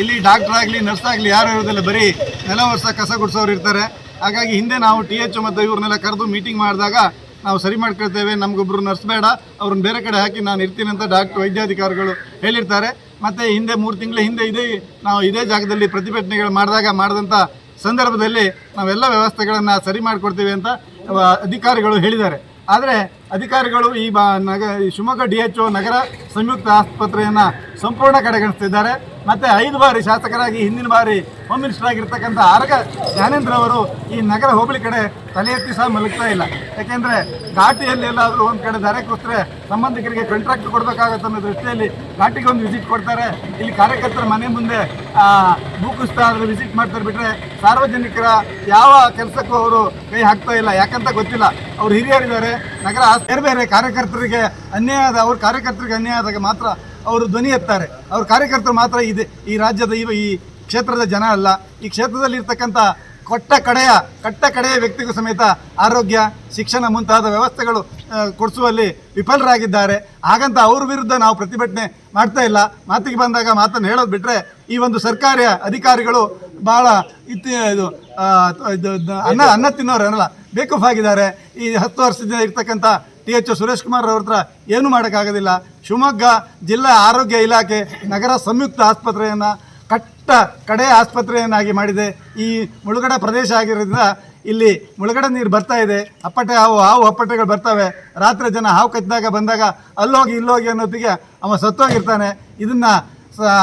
ಇಲ್ಲಿ ಡಾಕ್ಟರ್ ಆಗಲಿ ನರ್ಸ್ ಆಗಲಿ, ಯಾರು ಇರೋದಿಲ್ಲ, ಬರೀ ನೆಲ ವರ್ಷ ಕಸ ಗುಡಿಸೋರು ಇರ್ತಾರೆ. ಹಾಗಾಗಿ ಹಿಂದೆ ನಾವು ಟಿ ಎಚ್ ಮತ್ತು ಇವ್ರನ್ನೆಲ್ಲ ಕರೆದು ಮೀಟಿಂಗ್ ಮಾಡಿದಾಗ ನಾವು ಸರಿ ಮಾಡ್ಕೊಳ್ತೇವೆ. ನಮಗೊಬ್ಬರು ನರ್ಸ್ ಬೇಡ. ಅವ್ರನ್ನ ಬೇರೆ ಕಡೆ ಹಾಕಿ ನಾನು ಇರ್ತೀನಿ ಅಂತ ಡಾಕ್ಟರ್ ವೈದ್ಯಾಧಿಕಾರಿಗಳು ಹೇಳಿರ್ತಾರೆ. ಮತ್ತು ಹಿಂದೆ ಮೂರು ತಿಂಗಳ ಹಿಂದೆ ಇದೇ, ನಾವು ಇದೇ ಜಾಗದಲ್ಲಿ ಪ್ರತಿಭಟನೆಗಳು ಮಾಡಿದಾಗ, ಮಾಡಿದಂಥ ಸಂದರ್ಭದಲ್ಲಿ ನಾವೆಲ್ಲ ವ್ಯವಸ್ಥೆಗಳನ್ನು ಸರಿ ಮಾಡಿಕೊಡ್ತೀವಿ ಅಂತ ಅಧಿಕಾರಿಗಳು ಹೇಳಿದ್ದಾರೆ. ಆದರೆ ಅಧಿಕಾರಿಗಳು ಈ ಬಾ ನಗ ಶಿವಮೊಗ್ಗ ಡಿ ಎಚ್ ನಗರ ಸಂಯುಕ್ತ ಆಸ್ಪತ್ರೆಯನ್ನು ಸಂಪೂರ್ಣ ಕಡೆಗಣಿಸ್ತಿದ್ದಾರೆ. ಮತ್ತು ಐದು ಬಾರಿ ಶಾಸಕರಾಗಿ, ಹಿಂದಿನ ಬಾರಿ ಹೋಮ್ ಮಿನಿಸ್ಟರ್ ಆಗಿರ್ತಕ್ಕಂಥ ಆರಗ ಜ್ಞಾನೇಂದ್ರ ಅವರು ಈ ನಗರ ಹೋಬಳಿ ಕಡೆ ತಲೆ ಎತ್ತಿ ಸಹ ಮಲಗ್ತಾ ಇಲ್ಲ. ಯಾಕೆಂದರೆ ಘಾಟಿಯಲ್ಲಿ ಎಲ್ಲಾದರೂ ಒಂದು ಕಡೆ ದಾರೆ ಕೂತ್ರೆ ಸಂಬಂಧಿಕರಿಗೆ ಕಾಂಟ್ರಾಕ್ಟ್ ಕೊಡಬೇಕಾಗತ್ತೆ ಅನ್ನೋ ದೃಷ್ಟಿಯಲ್ಲಿ ಘಾಟಿಗೆ ಒಂದು ವಿಸಿಟ್ ಕೊಡ್ತಾರೆ. ಇಲ್ಲಿ ಕಾರ್ಯಕರ್ತರ ಮನೆ ಮುಂದೆ ಭೂಕುಸಿತ ಆದರೆ ವಿಸಿಟ್ ಮಾಡ್ತಾರೆ ಬಿಟ್ಟರೆ ಸಾರ್ವಜನಿಕರ ಯಾವ ಕೆಲಸಕ್ಕೂ ಅವರು ಕೈ ಹಾಕ್ತಾ ಇಲ್ಲ. ಯಾಕಂತ ಗೊತ್ತಿಲ್ಲ. ಅವ್ರು ಹಿರಿಯರಿದ್ದಾರೆ. ನಗರ ಬೇರೆ ಬೇರೆ ಕಾರ್ಯಕರ್ತರಿಗೆ ಅನ್ಯಾಯ ಆದ ಅವ್ರ ಕಾರ್ಯಕರ್ತರಿಗೆ ಅನ್ಯಾಯ ಆದಾಗ ಮಾತ್ರ ಅವರು ಧ್ವನಿ ಎತ್ತಾರೆ. ಅವ್ರ ಕಾರ್ಯಕರ್ತರು ಮಾತ್ರ ಇದೆ, ಈ ರಾಜ್ಯದ ಈ ಕ್ಷೇತ್ರದ ಜನ ಅಲ್ಲ. ಈ ಕ್ಷೇತ್ರದಲ್ಲಿ ಇರ್ತಕ್ಕಂಥ ಕೊಟ್ಟ ಕಡೆಯ, ಕಟ್ಟ ಕಡೆಯ ವ್ಯಕ್ತಿಗೂ ಸಮೇತ ಆರೋಗ್ಯ, ಶಿಕ್ಷಣ ಮುಂತಾದ ವ್ಯವಸ್ಥೆಗಳು ಕೊಡಿಸುವಲ್ಲಿ ವಿಫಲರಾಗಿದ್ದಾರೆ. ಹಾಗಂತ ಅವ್ರ ವಿರುದ್ಧ ನಾವು ಪ್ರತಿಭಟನೆ ಮಾಡ್ತಾ ಇಲ್ಲ. ಮಾತಿಗೆ ಬಂದಾಗ ಮಾತನ್ನು ಹೇಳೋದು ಬಿಟ್ಟರೆ ಈ ಒಂದು ಸರ್ಕಾರಿ ಅಧಿಕಾರಿಗಳು ಭಾಳ ಇತ್ತಿ, ಇದು ಅನ್ನ ಅನ್ನ ತಿನ್ನೋರು ಅನ್ನಲ್ಲ ಬೇಕೂಫ್ ಆಗಿದ್ದಾರೆ. ಈ ಹತ್ತು ವರ್ಷದಿಂದ ಇರ್ತಕ್ಕಂಥ ಟಿ ಎಚ್ ಸುರೇಶ್ ಕುಮಾರ್ ಅವ್ರ ಹತ್ರ ಏನೂ ಮಾಡೋಕ್ಕಾಗೋದಿಲ್ಲ. ಶಿವಮೊಗ್ಗ ಜಿಲ್ಲಾ ಆರೋಗ್ಯ ಇಲಾಖೆ ನಗರ ಸಂಯುಕ್ತ ಆಸ್ಪತ್ರೆಯನ್ನು ಕಟ್ಟ ಕಡೆ ಆಸ್ಪತ್ರೆಯನ್ನಾಗಿ ಮಾಡಿದೆ. ಈ ಮುಳುಗಡೆ ಪ್ರದೇಶ ಆಗಿರೋದ್ರಿಂದ ಇಲ್ಲಿ ಮುಳುಗಡೆ ನೀರು ಬರ್ತಾ ಇದೆ. ಅಪ್ಪಟೆ ಹಾವು ಹಾವು ಅಪ್ಪಟೆಗಳು ಬರ್ತವೆ. ರಾತ್ರಿ ಜನ ಹಾವು ಕಚ್ಚಿದಾಗ ಬಂದಾಗ ಅಲ್ಲೋಗಿ ಇಲ್ಲೋಗಿ ಅನ್ನೋದಿಗೆ ಅವ ಸತ್ತೋಗಿರ್ತಾನೆ. ಇದನ್ನು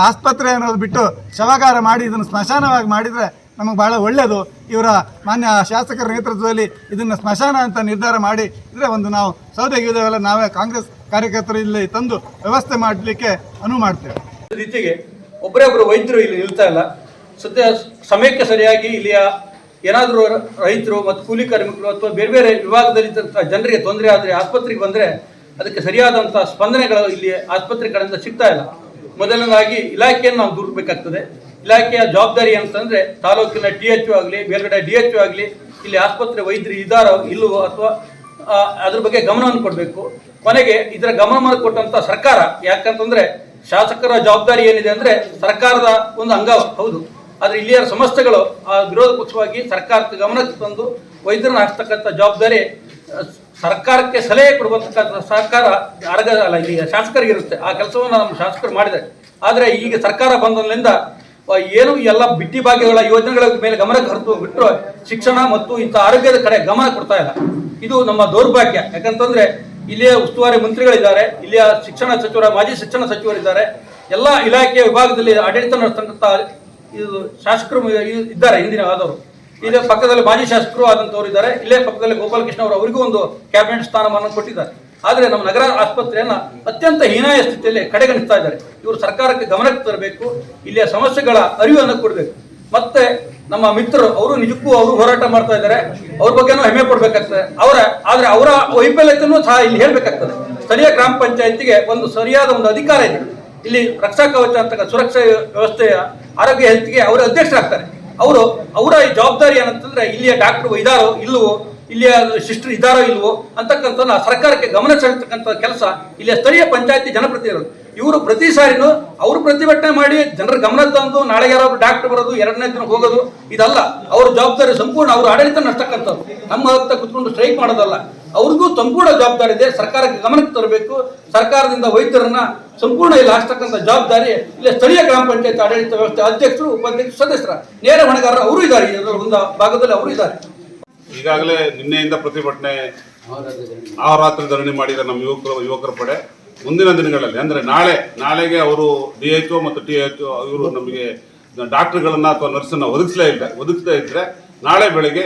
ಆಸ್ಪತ್ರೆ ಅನ್ನೋದು ಬಿಟ್ಟು ಶವಗಾರ ಮಾಡಿ, ಇದನ್ನು ಸ್ಮಶಾನವಾಗಿ ಮಾಡಿದರೆ ನಮಗೆ ಭಾಳ ಒಳ್ಳೆಯದು ಇವರ ಮಾನ್ಯ ಶಾಸಕರ ನೇತೃತ್ವದಲ್ಲಿ ಇದನ್ನು ಸ್ಮಶಾನ ಅಂತ ನಿರ್ಧಾರ ಮಾಡಿ ಇದ್ರೆ ಒಂದು ನಾವು ಸೌದೆ ಗೀದೆಲ್ಲ ನಾವೇ ಕಾಂಗ್ರೆಸ್ ಕಾರ್ಯಕರ್ತರು ಇಲ್ಲಿ ತಂದು ವ್ಯವಸ್ಥೆ ಮಾಡಲಿಕ್ಕೆ ಅನುವು ಮಾಡ್ತೇವೆ. ರೀತಿಗೆ ಒಬ್ಬರೇ ಒಬ್ಬರು ವೈದ್ಯರು ಇಲ್ಲಿ ನಿಲ್ತಾ ಇಲ್ಲ. ಸದ್ಯ ಸಮಯಕ್ಕೆ ಸರಿಯಾಗಿ ಇಲ್ಲಿಯ ಏನಾದರೂ ರೈತರು ಮತ್ತು ಕೂಲಿ ಕಾರ್ಮಿಕರು ಅಥವಾ ಬೇರೆ ಬೇರೆ ವಿಭಾಗದಲ್ಲಿ ಜನರಿಗೆ ತೊಂದರೆ ಆದರೆ ಆಸ್ಪತ್ರೆಗೆ ಬಂದರೆ ಅದಕ್ಕೆ ಸರಿಯಾದಂಥ ಸ್ಪಂದನೆಗಳು ಇಲ್ಲಿ ಆಸ್ಪತ್ರೆ ಕಡೆಯಿಂದ ಸಿಗ್ತಾ ಇಲ್ಲ. ಮೊದಲನೇದಾಗಿ ಇಲಾಖೆಯನ್ನು ನಾವು ದೂರಬೇಕಾಗ್ತದೆ. ಇಲಾಖೆಯ ಜವಾಬ್ದಾರಿ ಅಂತಂದ್ರೆ ತಾಲೂಕಿನ ಟಿ ಎಚ್ ಆಗಲಿ, ಮೇಲ್ಗಡೆ ಡಿ ಎಚ್ ಆಗಲಿ, ಇಲ್ಲಿ ಆಸ್ಪತ್ರೆ ವೈದ್ಯರು ಇದ್ದಾರೋ ಇಲ್ಲವೋ ಅಥವಾ ಅದ್ರ ಬಗ್ಗೆ ಗಮನವನ್ನು ಕೊಡಬೇಕು. ಕೊನೆಗೆ ಇದರ ಗಮನವನ್ನು ಕೊಟ್ಟಂತ ಸರ್ಕಾರ, ಯಾಕಂತಂದ್ರೆ ಶಾಸಕರ ಜವಾಬ್ದಾರಿ ಏನಿದೆ ಅಂದ್ರೆ ಸರ್ಕಾರದ ಒಂದು ಅಂಗ ಹೌದು. ಆದ್ರೆ ಇಲ್ಲಿಯ ಸಮಸ್ಯೆಗಳು ಆ ವಿರೋಧ ಪಕ್ಷವಾಗಿ ಸರ್ಕಾರಕ್ಕೆ ಗಮನಕ್ಕೆ ತಂದು ವೈದ್ಯರನ್ನ ಹಾಕ್ತಕ್ಕಂಥ ಜವಾಬ್ದಾರಿ ಸರ್ಕಾರಕ್ಕೆ ಸಲಹೆ ಕೊಡುವಂತಕ್ಕಂಥ ಸರ್ಕಾರ ಅರಗ ಅಲ್ಲ ಇಲ್ಲಿ ಶಾಸಕರಿಗಿರುತ್ತೆ. ಆ ಕೆಲಸವನ್ನು ನಮ್ಮ ಶಾಸಕರು ಮಾಡಿದ್ದಾರೆ. ಆದರೆ ಈಗ ಸರ್ಕಾರ ಬಂದಿಂದ ಏನು ಎಲ್ಲ ಬಿಟ್ಟಿ ಭಾಗ್ಯಗಳ ಯೋಜನೆಗಳ ಮೇಲೆ ಗಮನ ಹರಿದು ಬಿಟ್ಟರು ಶಿಕ್ಷಣ ಮತ್ತು ಇಂಥ ಆರೋಗ್ಯದ ಕಡೆ ಗಮನ ಕೊಡ್ತಾ ಇಲ್ಲ. ಇದು ನಮ್ಮ ದೌರ್ಭಾಗ್ಯ. ಯಾಕಂತಂದ್ರೆ ಇಲ್ಲಿಯ ಉಸ್ತುವಾರಿ ಮಂತ್ರಿಗಳಿದ್ದಾರೆ, ಇಲ್ಲಿಯ ಶಿಕ್ಷಣ ಸಚಿವರ, ಮಾಜಿ ಶಿಕ್ಷಣ ಸಚಿವರಿದ್ದಾರೆ. ಎಲ್ಲ ಇಲಾಖೆಯ ವಿಭಾಗದಲ್ಲಿ ಆಡಳಿತ ನಡೆಸ್ತಕ್ಕಂಥ ಇದು ಶಾಸಕರು ಇದ್ದಾರೆ, ಹಿಂದಿನ ಆದವರು. ಇಲ್ಲೇ ಪಕ್ಕದಲ್ಲಿ ಮಾಜಿ ಶಾಸಕರು ಆದಂಥವ್ರು ಇದ್ದಾರೆ. ಇಲ್ಲೇ ಪಕ್ಕದಲ್ಲಿ ಗೋಪಾಲಕೃಷ್ಣ ಅವರು ಅವರಿಗೂ ಒಂದು ಕ್ಯಾಬಿನೆಟ್ ಸ್ಥಾನಮಾನ ಕೊಟ್ಟಿದ್ದಾರೆ. ಆದರೆ ನಮ್ಮ ನಗರ ಆಸ್ಪತ್ರೆಯನ್ನ ಅತ್ಯಂತ ಹೀನಾಯ ಸ್ಥಿತಿಯಲ್ಲಿ ಕಡೆಗಣಿಸ್ತಾ ಇದ್ದಾರೆ. ಇವರು ಸರ್ಕಾರಕ್ಕೆ ಗಮನಕ್ಕೆ ತರಬೇಕು, ಇಲ್ಲಿಯ ಸಮಸ್ಯೆಗಳ ಅರಿವನ್ನು ಕೊಡಬೇಕು. ಮತ್ತೆ ನಮ್ಮ ಮಿತ್ರರು, ಅವರು ನಿಜಕ್ಕೂ ಅವರು ಹೋರಾಟ ಮಾಡ್ತಾ ಇದ್ದಾರೆ. ಅವ್ರ ಬಗ್ಗೆನೂ ಹೆಮ್ಮೆ ಪಡ್ಬೇಕಾಗ್ತದೆ. ಅವರ, ಆದರೆ ಅವರ ವೈಫಲ್ಯತೆಯನ್ನು ಸಹ ಇಲ್ಲಿ ಹೇಳಬೇಕಾಗ್ತದೆ. ಸ್ಥಳೀಯ ಗ್ರಾಮ ಪಂಚಾಯತಿಗೆ ಒಂದು ಸರಿಯಾದ ಒಂದು ಅಧಿಕಾರ ಇದೆ. ಇಲ್ಲಿ ರಕ್ಷಾ ಕವಚ ಅಂತ ಸುರಕ್ಷಾ ವ್ಯವಸ್ಥೆಯ ಆರೋಗ್ಯ ಹೆಲ್ತ್ಗೆ ಅವರು ಅಧ್ಯಕ್ಷರಾಗ್ತಾರೆ. ಅವರು, ಅವರ ಈ ಜವಾಬ್ದಾರಿ ಏನಂತಂದ್ರೆ ಇಲ್ಲಿಯ ಡಾಕ್ಟರ್ ಇದಾರೋ ಇಲ್ಲವೋ ಇಲ್ಲಿಯ ಸಿಸ್ಟರ್ ಇದಾರೋ ಇಲ್ವೋ ಅಂತಕ್ಕಂಥ ಸರ್ಕಾರಕ್ಕೆ ಗಮನ ಸೆಳೆತಕ್ಕಂಥ ಕೆಲಸ ಇಲ್ಲಿಯ ಸ್ಥಳೀಯ ಪಂಚಾಯತಿ ಜನಪ್ರತಿನಿಧಿಗಳು. ಇವರು ಪ್ರತಿ ಸಾರಿನೂ ಅವರು ಪ್ರತಿಭಟನೆ ಮಾಡಿ ಜನರ ಗಮನ ತಂದು ನಾಳೆ ಯಾರೋ ಡಾಕ್ಟರ್ ಬರೋದು, ಎರಡನೇ ದಿನ ಹೋಗೋದು, ಇದಲ್ಲ. ಅವ್ರ ಜವಾಬ್ದಾರಿ ಸಂಪೂರ್ಣ ಅವರು ಆಡಳಿತ ನಡ್ತಕ್ಕಂಥದ್ದು ನಮ್ಮ ಹತ್ತ ಕುತ್ಕೊಂಡು ಸ್ಟ್ರೈಕ್ ಮಾಡೋದಲ್ಲ. ಅವ್ರಿಗೂ ಸಂಪೂರ್ಣ ಜವಾಬ್ದಾರಿ ಇದೆ. ಸರ್ಕಾರಕ್ಕೆ ಗಮನಕ್ಕೆ ತರಬೇಕು. ಸರ್ಕಾರದಿಂದ ವೈದ್ಯರನ್ನ ಸಂಪೂರ್ಣ ಇಲ್ಲಿ ಹಾಕ್ತಕ್ಕಂಥ ಜವಾಬ್ದಾರಿ ಇಲ್ಲಿ ಸ್ಥಳೀಯ ಗ್ರಾಮ ಪಂಚಾಯತ್ ಆಡಳಿತ ವ್ಯವಸ್ಥೆ ಅಧ್ಯಕ್ಷರು, ಉಪಾಧ್ಯಕ್ಷರು, ಸದಸ್ಯರ. ನೇರ ಹೊಣೆಗಾರರು ಅವರು ಇದ್ದಾರೆ. ಇದರ ಒಂದು ಭಾಗದಲ್ಲಿ ಅವರು ಇದ್ದಾರೆ. ಈಗಾಗಲೇ ನಿನ್ನೆಯಿಂದ ಪ್ರತಿಭಟನೆ ಆಹರಾತ್ರಿ ಧರಣಿ ಮಾಡಿದ ನಮ್ಮ ಯುವಕರು ಯುವಕರ ಪಡೆ ಮುಂದಿನ ದಿನಗಳಲ್ಲಿ ಅಂದರೆ ನಾಳೆ ನಾಳೆಗೆ ಅವರು ಡಿ ಎಚ್ ಒ ಮತ್ತು ಟಿ ಎಚ್ ಇವರು ನಮಗೆ ಡಾಕ್ಟರ್ಗಳನ್ನ ಅಥವಾ ನರ್ಸನ್ನ ಒದಗಿಸಲೇ ಇಲ್ಲ ಒದಗಿಸ್ತಾ ಇದ್ರೆ ನಾಳೆ ಬೆಳಗ್ಗೆ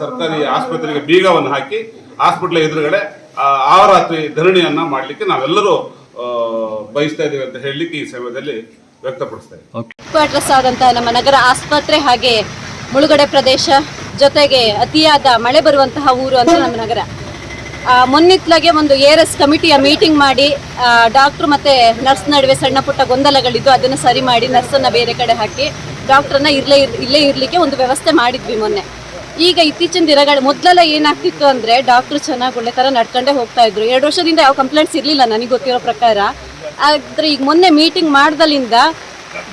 ಸರ್ಕಾರಿ ಆಸ್ಪತ್ರೆಗೆ ಬೀಗವನ್ನು ಹಾಕಿ ಹಾಸ್ಪಿಟ್ಲ್ ಎದುರುಗಡೆ ಆ, ರಾತ್ರಿ ಧರಣಿಯನ್ನ ಮಾಡಲಿಕ್ಕೆ ನಾವೆಲ್ಲರೂ ಬಯಸ್ತಾ ಇದ್ದೀವಿ ಅಂತ ಹೇಳಲಿಕ್ಕೆ ಈ ಸಮಯದಲ್ಲಿ ವ್ಯಕ್ತಪಡಿಸ್ತಾ ಇದ್ದೀವಿ ಅಡ್ರೆಸ್ ಆದಂತಹ ನಮ್ಮ ನಗರ ಆಸ್ಪತ್ರೆ ಹಾಗೆ ಮುಳುಗಡೆ ಪ್ರದೇಶ. ಜೊತೆಗೆ ಅತಿಯಾದ ಮಳೆ ಬರುವಂತಹ ಊರು ಅಂತ ನಮ್ಮ ನಗರ. ಮೊನ್ನಿತ್ಲಾಗೆ ಒಂದು ಎ ಎಸ್ ಕಮಿಟಿಯ ಮೀಟಿಂಗ್ ಮಾಡಿ ಡಾಕ್ಟ್ರು ಮತ್ತು ನರ್ಸ್ ನಡುವೆ ಸಣ್ಣ ಪುಟ್ಟ ಗೊಂದಲಗಳಿದ್ದು ಅದನ್ನು ಸರಿ ಮಾಡಿ ನರ್ಸನ್ನು ಬೇರೆ ಕಡೆ ಹಾಕಿ ಡಾಕ್ಟ್ರನ್ನ ಇರಲೇ ಇಲ್ಲೇ ಇರಲಿಕ್ಕೆ ಒಂದು ವ್ಯವಸ್ಥೆ ಮಾಡಿದ್ವಿ ಮೊನ್ನೆ. ಈಗ ಇತ್ತೀಚಿನ ದಿನಗಳು, ಮೊದಲೆಲ್ಲ ಏನಾಗ್ತಿತ್ತು ಅಂದರೆ ಡಾಕ್ಟ್ರು ಚೆನ್ನಾಗಿ ಒಳ್ಳೆ ಥರ ನಡ್ಕೊಂಡೇ ಹೋಗ್ತಾ ಇದ್ರು. ಎರಡು ವರ್ಷದಿಂದ ಯಾವ ಕಂಪ್ಲೇಂಟ್ಸ್ ಇರಲಿಲ್ಲ ನನಗೆ ಗೊತ್ತಿರೋ ಪ್ರಕಾರ. ಆದರೆ ಈಗ ಮೊನ್ನೆ ಮೀಟಿಂಗ್ ಮಾಡ್ದಲಿಂದ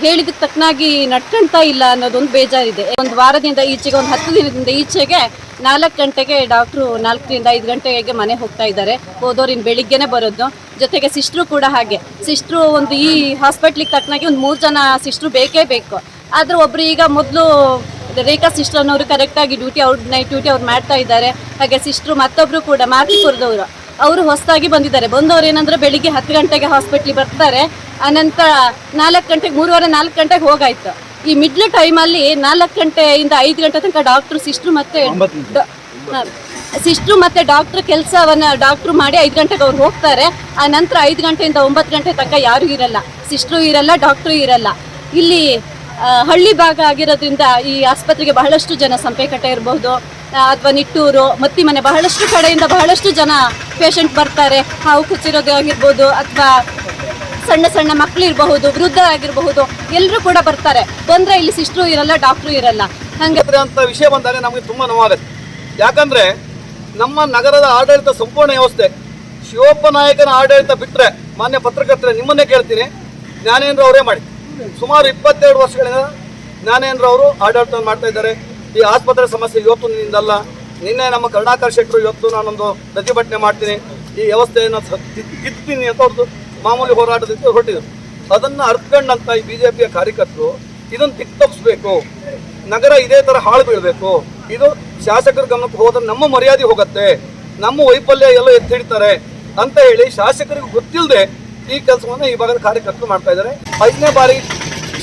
ಹೇಳಿದಕ್ಕೆ ತಕ್ಕನಾಗಿ ನಡ್ಕೊಂತಾ ಇಲ್ಲ ಅನ್ನೋದೊಂದು ಬೇಜಾರಿದೆ. ಒಂದು ವಾರದಿಂದ ಈಚೆಗೆ, ಒಂದು ಹತ್ತು ದಿನದಿಂದ ಈಚೆಗೆ ನಾಲ್ಕು ಗಂಟೆಗೆ ಡಾಕ್ಟ್ರು ನಾಲ್ಕರಿಂದ ಐದು ಗಂಟೆಗೆ ಮನೆ ಹೋಗ್ತಾ ಇದ್ದಾರೆ. ಹೋದವ್ರು ಇನ್ನು ಬೆಳಿಗ್ಗೆನೆ ಬರೋದು. ಜೊತೆಗೆ ಸಿಸ್ಟ್ರು ಕೂಡ ಹಾಗೆ. ಸಿಸ್ಟ್ರು ಒಂದು ಈ ಹಾಸ್ಪಿಟ್ಲಿಗೆ ತಕ್ಕನಾಗಿ ಒಂದು ಮೂರು ಜನ ಸಿಸ್ಟ್ರು ಬೇಕೇ ಬೇಕು. ಆದರೂ ಒಬ್ರು ಈಗ ಮೊದಲು ರೇಖಾ ಸಿಸ್ಟರ್ ಅನ್ನೋರು ಕರೆಕ್ಟಾಗಿ ಡ್ಯೂಟಿ ಅವ್ರ ನೈಟ್ ಡ್ಯೂಟಿ ಅವ್ರು ಮಾಡ್ತಾ ಇದ್ದಾರೆ. ಹಾಗೆ ಸಿಸ್ಟ್ರು ಮತ್ತೊಬ್ಬರು ಕೂಡ ಮಾರ್ತಿಪುರದವರು ಅವರು ಹೊಸದಾಗಿ ಬಂದಿದ್ದಾರೆ. ಬಂದವರು ಏನಂದ್ರೆ ಬೆಳಿಗ್ಗೆ ಹತ್ತು ಗಂಟೆಗೆ ಹಾಸ್ಪಿಟ್ಲಿಗೆ ಬರ್ತಾರೆ ಅನಂತರ ನಾಲ್ಕು ಗಂಟೆಗೆ ಮೂರುವರೆ ನಾಲ್ಕು ಗಂಟೆಗೆ ಹೋಗಾಯ್ತು. ಈ ಮಿಡ್ಲ್ ಟೈಮಲ್ಲಿ ನಾಲ್ಕು ಗಂಟೆಯಿಂದ ಐದು ಗಂಟೆ ತನಕ ಡಾಕ್ಟ್ರು ಸಿಸ್ಟ್ರು ಮತ್ತೆ ಸಿಸ್ಟ್ರು ಮತ್ತೆ ಡಾಕ್ಟ್ರ್ ಕೆಲಸವನ್ನ ಡಾಕ್ಟ್ರು ಮಾಡಿ ಐದು ಗಂಟೆಗೆ ಅವ್ರು ಹೋಗ್ತಾರೆ. ಆ ನಂತರ ಐದು ಗಂಟೆಯಿಂದ ಒಂಬತ್ತು ಗಂಟೆ ತನಕ ಯಾರೂ ಇರಲ್ಲ. ಸಿಸ್ಟ್ರು ಇರಲ್ಲ ಡಾಕ್ಟ್ರು ಇರಲ್ಲ. ಇಲ್ಲಿ ಹಳ್ಳಿ ಭಾಗ ಆಗಿರೋದ್ರಿಂದ ಈ ಆಸ್ಪತ್ರೆಗೆ ಬಹಳಷ್ಟು ಜನ ಸಂಪೆಕಟ್ಟೆ ಇರಬಹುದು ಅಥವಾ ನಿಟ್ಟೂರು ಮತ್ತಿ ಮನೆ ಬಹಳಷ್ಟು ಕಡೆಯಿಂದ ಬಹಳಷ್ಟು ಜನ ಪೇಷಂಟ್ ಬರ್ತಾರೆ. ಹಾವು ಕುಚ್ಚಿರೋದು ಆಗಿರ್ಬೋದು ಅಥವಾ ಸಣ್ಣ ಸಣ್ಣ ಮಕ್ಕಳು ಇರಬಹುದು ವೃದ್ಧರಾಗಿರಬಹುದು ಎಲ್ಲರೂ ಕೂಡ ಬರ್ತಾರೆ. ಬಂದ್ರೆ ಇಲ್ಲಿ ಸಿಸ್ಟ್ರು ಇರಲ್ಲ, ಡಾಕ್ಟ್ರು ಇರಲ್ಲ. ಹಂಗೆ ಅಂತ ವಿಷಯ ಬಂದಾಗ ನಮಗೆ ತುಂಬಾ ನೋವಾಗುತ್ತೆ. ಯಾಕಂದ್ರೆ ನಮ್ಮ ನಗರದ ಆಡಳಿತ ಸಂಪೂರ್ಣ ವ್ಯವಸ್ಥೆ. ಶಿವಪ್ಪ ನಾಯಕನ ಆಡಳಿತ ಬಿಟ್ಟರೆ ಮಾನ್ಯ ಪತ್ರಕರ್ತರೆ, ನಿಮ್ಮನ್ನೇ ಕೇಳ್ತೀನಿ. ಜ್ಞಾನೇಂದ್ರ ಅವರೇ ಮಾಡಿ. ಸುಮಾರು ಇಪ್ಪತ್ತೆರಡು ವರ್ಷಗಳಿಂದ ಜ್ಞಾನೇಂದ್ರ ಅವರು ಆಡಳಿತ ಮಾಡ್ತಾ ಇದ್ದಾರೆ. ಈ ಆಸ್ಪತ್ರೆ ಸಮಸ್ಯೆ ಇವತ್ತು ನಿಂದಲ್ಲ. ನಿನ್ನೆ ನಮ್ಮ ಕರುಣಾಕರ್ ಶೆಟ್ಟರು ಇವತ್ತು ನಾನೊಂದು ಪ್ರತಿಭಟನೆ ಮಾಡ್ತೀನಿ. ಈ ವ್ಯವಸ್ಥೆಯನ್ನು ಸ- ಅಂತ ಅವ್ರದ್ದು. ಮಾಮೂಲಿ ಹೋರಾಟದಿಂದ ಹೊರಟಿದ್ರು. ಅದನ್ನು ಅರ್ಥಗಂಡಂತ ಈ ಬಿಜೆಪಿಯ ಕಾರ್ಯಕರ್ತರು, ಇದನ್ನು ನಗರ ಇದೇ ತರ ಹಾಳು ಬೀಳಬೇಕು. ಇದು ಶಾಸಕರ ಗಮನಕ್ಕೆ ಹೋದ್ರೆ ನಮ್ಮ ಮರ್ಯಾದೆ ಹೋಗುತ್ತೆ. ನಮ್ಮ ವೈಫಲ್ಯ ಎಲ್ಲ ಎತ್ತಿ ಹಿಡಿತಾರೆ ಅಂತ ಹೇಳಿ ಶಾಸಕರಿಗೆ ಗೊತ್ತಿಲ್ಲದೆ ಈ ಕೆಲಸವನ್ನು ಈ ಭಾಗದ ಕಾರ್ಯಕರ್ತರು ಮಾಡ್ತಾ ಇದ್ದಾರೆ. ಐದನೇ ಬಾರಿ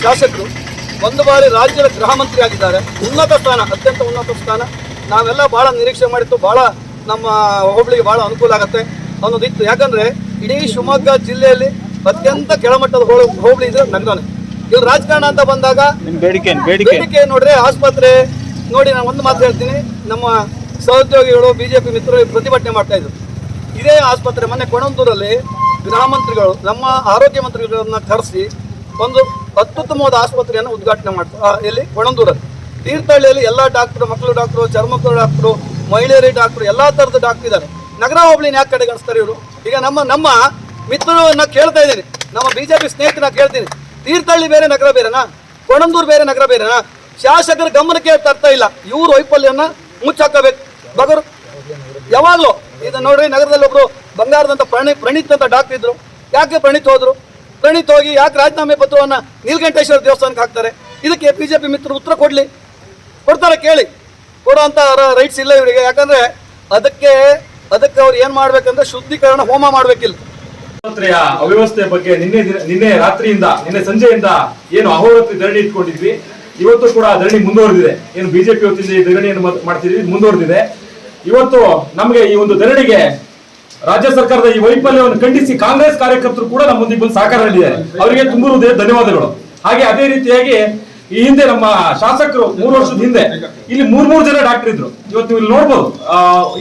ಶಾಸಕರು, ಒಂದು ಬಾರಿ ರಾಜ್ಯದ ಗೃಹ ಮಂತ್ರಿ ಆಗಿದ್ದಾರೆ. ಉನ್ನತ ಸ್ಥಾನ, ಅತ್ಯಂತ ಉನ್ನತ ಸ್ಥಾನ. ನಾವೆಲ್ಲ ಬಹಳ ನಿರೀಕ್ಷೆ ಮಾಡಿತ್ತು ಬಹಳ ನಮ್ಮ ಹೋಬಳಿಗೆ ಬಹಳ ಅನುಕೂಲ ಆಗುತ್ತೆ ಅನ್ನೋದಿತ್ತು. ಯಾಕಂದ್ರೆ ಇಡೀ ಶಿವಮೊಗ್ಗ ಜಿಲ್ಲೆಯಲ್ಲಿ ಅತ್ಯಂತ ಕೆಳಮಟ್ಟದ ಹೋಳು ಹೋಬಳಿ ಇದ್ರೆ ನಗರನೇ ಇವ್ರು ರಾಜಕಾರಣ ಅಂತ ಬಂದಾಗ ಬೇಡಿಕೆ. ಬೇಡಿಕೆ ನೋಡ್ರೆ ಆಸ್ಪತ್ರೆ ನೋಡಿ ನಾನು ಒಂದು ಮಾತು ಹೇಳ್ತೀನಿ ನಮ್ಮ ಸಹೋದ್ಯೋಗಿಗಳು ಬಿಜೆಪಿ ಮಿತ್ರರು ಪ್ರತಿಭಟನೆ ಮಾಡ್ತಾ ಇದ್ರು. ಇದೇ ಆಸ್ಪತ್ರೆ ಮೊನ್ನೆ ಕೊಣಂದೂರಲ್ಲಿ ಗೃಹ ಮಂತ್ರಿಗಳು ನಮ್ಮ ಆರೋಗ್ಯ ಮಂತ್ರಿಗಳನ್ನ ಕರೆಸಿ ಒಂದು ಅತ್ಯುತ್ತಮವಾದ ಆಸ್ಪತ್ರೆಯನ್ನು ಉದ್ಘಾಟನೆ ಮಾಡ್ತಾರೆ ಎಲ್ಲಿ ಕೊಣಂದೂರಲ್ಲಿ ತೀರ್ಥಹಳ್ಳಿಯಲ್ಲಿ ಎಲ್ಲ ಡಾಕ್ಟ್ರು ಮಕ್ಕಳು ಡಾಕ್ಟ್ರು ಚರ್ಮಕ್ಕಳು ಡಾಕ್ಟ್ರು ಮಹಿಳೆಯರಿ ಡಾಕ್ಟ್ರು ಎಲ್ಲ ಥರದ ಡಾಕ್ಟರ್ ಇದ್ದಾರೆ. ನಗರ ಹೋಬಳಿನ ಯಾಕೆ ಕಡೆಗಣಿಸ್ತಾರೆ ಇವರು. ಈಗ ನಮ್ಮ ನಮ್ಮ ಮಿತ್ರರನ್ನ ಕೇಳ್ತಾ ಇದ್ದೀನಿ. ನಮ್ಮ ಬಿಜೆಪಿ ಸ್ನೇಹಿತರನ್ನ ಕೇಳ್ತೀನಿ. ತೀರ್ಥಹಳ್ಳಿ ಬೇರೆ, ನಗರ ಬೇರೆನಾ? ಕೊಣಂದೂರು ಬೇರೆ, ನಗರ ಬೇರೆನಾ? ಶಾಸಕರ ಗಮನಕ್ಕೆ ತರ್ತಾ ಇಲ್ಲ. ಇವ್ರ ವೈಫಲ್ಯನ ಮುಚ್ಚಾಕಬೇಕು ಬಗರು ಯಾವಾಗಲೂ ಇದು ನೋಡ್ರಿ, ನಗರದಲ್ಲಿ ಒಬ್ರು ಬಂಗಾರದಂತ ಪ್ರಣಿ, ಪ್ರಣೀತ್ ಅಂತ ಡಾಕ್ಟರ್ ಇದ್ರು. ಯಾಕೆ ಪ್ರಣೀತ್ ಹೋದ್ರು? ಪ್ರಣೀತ್ ಹೋಗಿ ಯಾಕೆ ರಾಜೀನಾಮೆ ಪತ್ರವನ್ನ ನೀಲಕಂಠೇಶ್ವರ ದೇವಸ್ಥಾನಕ್ಕೆ ಹಾಕ್ತಾರೆ? ಇದಕ್ಕೆ ಬಿಜೆಪಿ ಮಿತ್ರರು ಉತ್ತರ ಕೊಡ್ಲಿ. ಕೊಡ್ತಾರೆ, ಕೇಳಿ. ಕೊಡುವಂತ ರೈಟ್ಸ್ ಇಲ್ಲ ಇವರಿಗೆ. ಯಾಕಂದ್ರೆ ಅದಕ್ಕೆ ಅದಕ್ಕೆ ಅವ್ರು ಏನ್ ಮಾಡ್ಬೇಕಂದ್ರೆ ಶುದ್ಧೀಕರಣ ಹೋಮ ಮಾಡ್ಬೇಕಿಲ್ಲ. ಅವ್ಯವಸ್ಥೆ ಬಗ್ಗೆ ನಿನ್ನೆ ನಿನ್ನೆ ರಾತ್ರಿಯಿಂದ, ನಿನ್ನೆ ಸಂಜೆಯಿಂದ ಏನು ಅಹೋರಾತ್ರಿ ಧರಣಿ ಇಟ್ಕೊಂಡಿದ್ವಿ. ಇವತ್ತು ಕೂಡ ಧರಣಿ ಮುಂದುವರೆದಿದೆ. ಏನು ಬಿಜೆಪಿ ವತಿಯಿಂದ ಈ ಧರಣಿಯನ್ನು ಮಾಡ್- ಮಾಡ್ತಿದ್ವಿ, ಮುಂದುವರೆದಿದೆ. ಇವತ್ತು ನಮಗೆ ಈ ಒಂದು ಧರಣಿಗೆ ರಾಜ್ಯ ಸರ್ಕಾರದ ಈ ವೈಫಲ್ಯವನ್ನು ಖಂಡಿಸಿ ಕಾಂಗ್ರೆಸ್ ಕಾರ್ಯಕರ್ತರು ಕೂಡ ನಮ್ಮ ಮುಂದೆ ಬಂದು ಸಹಕಾರ ನೀಡಿದ್ದಾರೆ ಅವರಿಗೆ ತುಂಬುವುದೇ ಧನ್ಯವಾದಗಳು. ಹಾಗೆ ಅದೇ ರೀತಿಯಾಗಿ ಈ ಹಿಂದೆ ನಮ್ಮ ಶಾಸಕರು ಮೂರು ವರ್ಷದ ಹಿಂದೆ, ಇಲ್ಲಿ ಮೂರ್ ಮೂರು ಜನ ಡಾಕ್ಟರ್ ಇದ್ರು. ಇವತ್ತು ನೀವು ಇಲ್ಲಿ ನೋಡ್ಬೋದು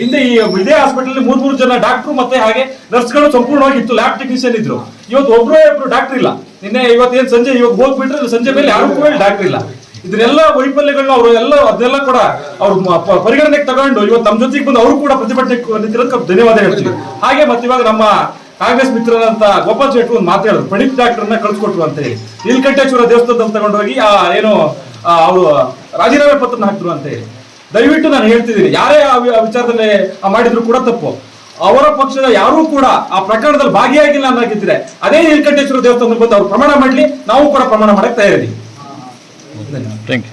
ಹಿಂದೆ ಈ ಇದೇ ಹಾಸ್ಪಿಟಲ್ ಮೂರ್ ಮೂರು ಜನ ಡಾಕ್ಟರ್ ಮತ್ತೆ ಹಾಗೆ ನರ್ಸ್ಗಳು ಸಂಪೂರ್ಣವಾಗಿ ಇತ್ತು ಲ್ಯಾಬ್ ಟೆಕ್ನಿಷಿಯನ್ ಇದ್ರು. ಇವತ್ತು ಒಬ್ರು ಒಬ್ರು ಡಾಕ್ಟರ್ ಇಲ್ಲ. ನಿನ್ನೆ ಇವತ್ತೇನ್ ಸಂಜೆ, ಇವಾಗ ಹೋಗ್ಬಿಟ್ರೆ ಸಂಜೆ ಮೇಲೆ ಯಾರು ಕೂಡ ಡಾಕ್ಟರ್ ಇಲ್ಲ. ಇದನ್ನೆಲ್ಲ ವೈಫಲ್ಯಗಳನ್ನ ಅವರು ಎಲ್ಲ, ಅದನ್ನೆಲ್ಲ ಕೂಡ ಅವ್ರ ಪರಿಗಣನೆಗೆ ತಗೊಂಡು ಇವತ್ತು ನಮ್ಮ ಜೊತೆಗೆ ಬಂದು ಅವರು ಕೂಡ ಪ್ರತಿಭಟನೆ ನಿಂತಿರೋದಕ್ಕೆ ಧನ್ಯವಾದ ಹೇಳ್ತೀವಿ. ಹಾಗೆ ಮತ್ತೆ ಇವಾಗ ನಮ್ಮ ಕಾಂಗ್ರೆಸ್ ಮಿತ್ರರಂತ ಗೋಪಾಲ್ ಶೆಟ್ಟಿ ಒಂದು ಮಾತಾಡಿದ್ರು ಪ್ರಣೀತ್ ಡಾಕ್ಟರ್ನ ಕಳ್ಸಿಕೊಟ್ರು ಅಂತ ಹೇಳಿ. ನೀಲಕಂಠೇಶ್ವರ ದೇವಸ್ಥಾನದಲ್ಲಿ ತಗೊಂಡೋಗಿ ಆ ಏನು ಅವರು ರಾಜೀನಾಮೆ ಪತ್ರನ ಹಾಕಿದ್ರು ಅಂತ ಹೇಳಿ. ದಯವಿಟ್ಟು ನಾನು ಹೇಳ್ತಿದ್ದೀನಿ ಯಾರೇ ಆ ವಿ- ಆ ವಿಚಾರದಲ್ಲಿ ಆ ಮಾಡಿದ್ರು ಕೂಡ ತಪ್ಪು. ಅವರ ಪಕ್ಷದ ಯಾರೂ ಕೂಡ ಆ ಪ್ರಕರಣದಲ್ಲಿ ಭಾಗಿಯಾಗಿಲ್ಲ ಅನ್ನೋಗಿದ್ರೆ ಅದೇ ನೀಲ್ಕಂಠೇಶ್ವರ ದೇವಸ್ಥಾನದಲ್ಲಿ ಬಂದು ಅವ್ರು ಪ್ರಮಾಣ ಮಾಡ್ಲಿ ನಾವು ಕೂಡ ಪ್ರಮಾಣ ಮಾಡಕ್ಕೆ ತಯಾರಿದ್ದೀವಿ. ಥ್ಯಾಂಕ್